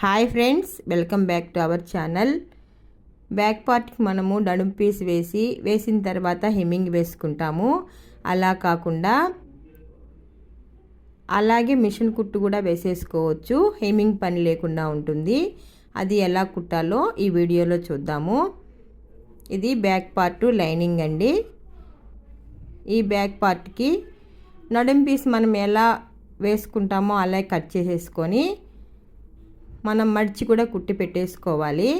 Hi friends welcome back to our channel. Back పార్ట్కి మనము నడుం పీస్ వేసి వేసిన తర్వాత హెమ్మింగ్ వేసుకుంటాము. అలా కాకుండా అలాగే మిషన్ కుట్టు కూడా వేసేసుకోవచ్చు. హెమ్మింగ్ పని లేకుండా ఉంటుంది. అది ఎలా కుట్టాలో ఈ వీడియోలో చూద్దాము. ఇది బ్యాక్ పార్ట్ లైనింగ్ అండి. ఈ బ్యాక్ పార్ట్కి నడుం పీస్ మనం ఎలా వేసుకుంటామో అలా కట్ చేసేసుకొని మనం మడిచి కూడా కుట్టి పెట్టేసుకోవాలి.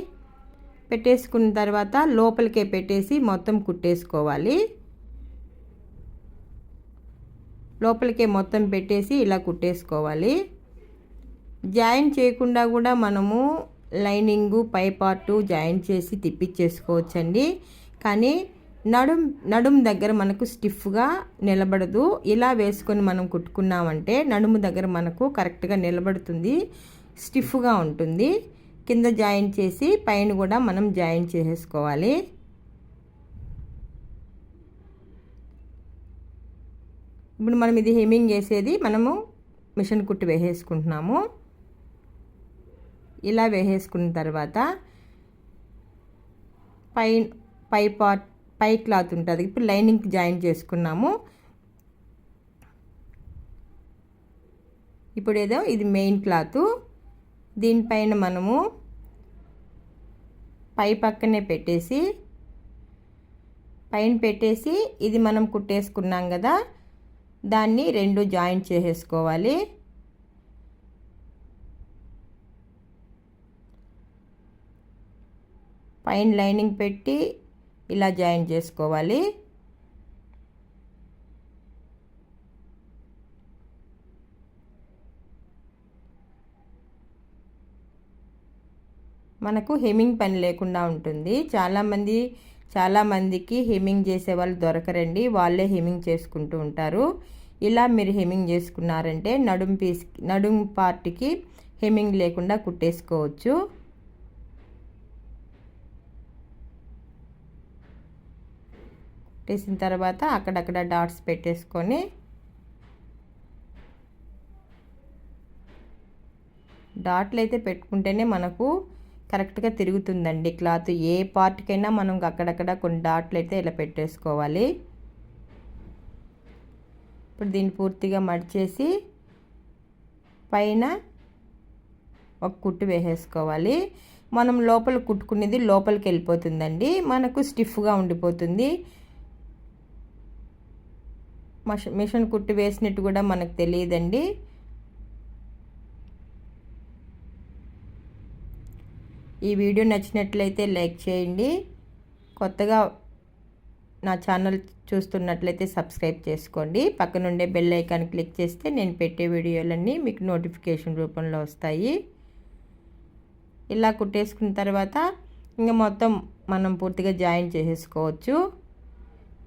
పెట్టేసుకున్న తర్వాత లోపలికే పెట్టేసి మొత్తం కుట్టేసుకోవాలి. లోపలికే మొత్తం పెట్టేసి ఇలా కుట్టేసుకోవాలి. జాయిన్ చేయకుండా కూడా మనము లైనింగు పై పార్టు జాయిన్ చేసి తిప్పించేసుకోవచ్చండి కానీ నడుం నడుం దగ్గర మనకు స్టిఫ్గా నిలబడదు. ఇలా వేసుకొని మనం కుట్టుకున్నామంటే నడుము దగ్గర మనకు కరెక్ట్గా నిలబడుతుంది. స్టిఫ్గా ఉంటుంది. కింద జాయిన్ చేసి పైన కూడా మనం జాయిన్ చేసేసుకోవాలి ఇప్పుడు మనం ఇది హెమ్మింగ్ వేసేది మనము మిషన్ కుట్టి వేసేసుకుంటున్నాము. ఇలా వేసేసుకున్న తర్వాత పై పై పార్ట్ పై క్లాత్ ఉంటుంది. ఇప్పుడు లైనింగ్ జాయిన్ చేసుకున్నాము. ఇప్పుడు ఏదో ఇది మెయిన్ క్లాత్. దీనిపైన మనము పై పక్కనే పెట్టేసి పైన పెట్టేసి ఇది మనం కుట్టేసుకున్నాం కదా దాన్ని రెండు జాయింట్ చేసేసుకోవాలి. పైన లైనింగ్ పెట్టి ఇలా జాయిన్ చేసుకోవాలి. మనకు హెమ్మింగ్ పని లేకుండా ఉంటుంది. చాలామంది చాలామందికి హెమ్మింగ్ చేసే వాళ్ళు దొరకరండి. వాళ్ళే హెమ్మింగ్ చేసుకుంటూ ఉంటారు. ఇలా మీరు హెమ్మింగ్ చేసుకున్నారంటే నడుం పీస్ నడుం పార్ట్కి హెమ్మింగ్ లేకుండా కుట్టేసుకోవచ్చు. కుట్టేసిన తర్వాత అక్కడక్కడ డాట్స్ పెట్టేసుకొని డాట్లు అయితే పెట్టుకుంటేనే మనకు కరెక్ట్గా తిరుగుతుందండి క్లాత్. ఏ పార్ట్కైనా మనం అక్కడక్కడ కొన్ని డాట్లు అయితే ఇలా పెట్టేసుకోవాలి. ఇప్పుడు దీన్ని పూర్తిగా మడిచేసి పైన ఒక కుట్టు వేసేసుకోవాలి. మనం లోపల కుట్టుకునేది లోపలికి వెళ్ళిపోతుందండి. మనకు స్టిఫ్గా ఉండిపోతుంది. మిషన్ కుట్టు వేసినట్టు కూడా మనకు తెలియదండి. ఈ వీడియో నచ్చినట్లయితే లైక్ చేయండి. కొత్తగా నా ఛానల్ చూస్తున్నట్లయితే సబ్స్క్రైబ్ చేసుకోండి. పక్కనుండే బెల్ ఐకాన్ క్లిక్ చేస్తే నేను పెట్టే వీడియోలన్నీ మీకు నోటిఫికేషన్ రూపంలో వస్తాయి. ఇలా కుట్టేసుకున్న తర్వాత ఇంకా మొత్తం మనం పూర్తిగా జాయిన్ చేసేసుకోవచ్చు.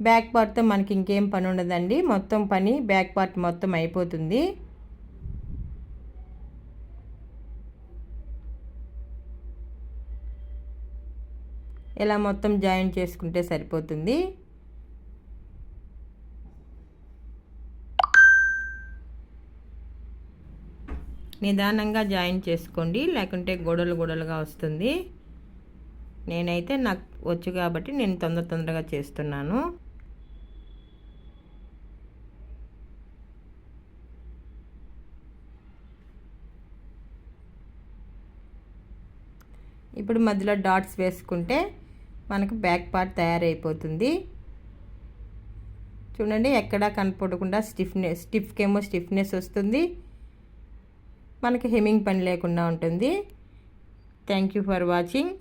బ్యాక్ పార్ట్తో మనకి ఇంకేం పని ఉండదండి. మొత్తం పని బ్యాక్ పార్ట్ మొత్తం అయిపోతుంది. ఇలా మొత్తం జాయిన్ చేసుకుంటే సరిపోతుంది. నిదానంగా జాయిన్ చేసుకోండి లేకుంటే గొడవలు గొడవలుగా వస్తుంది. నేనైతే నాకు వచ్చు కాబట్టి నేను తొందర తొందరగా చేస్తున్నాను. ఇప్పుడు మధ్యలో డాట్స్ వేసుకుంటే మనకు బ్యాక్ పార్ట్ తయారైపోతుంది. చూడండి ఎక్కడా కనపడకుండా స్టిఫ్నెస్ స్టిఫ్కేమో స్టిఫ్నెస్ వస్తుంది. మనకి హెమింగ్ పని లేకుండా ఉంటుంది. Thank you for watching.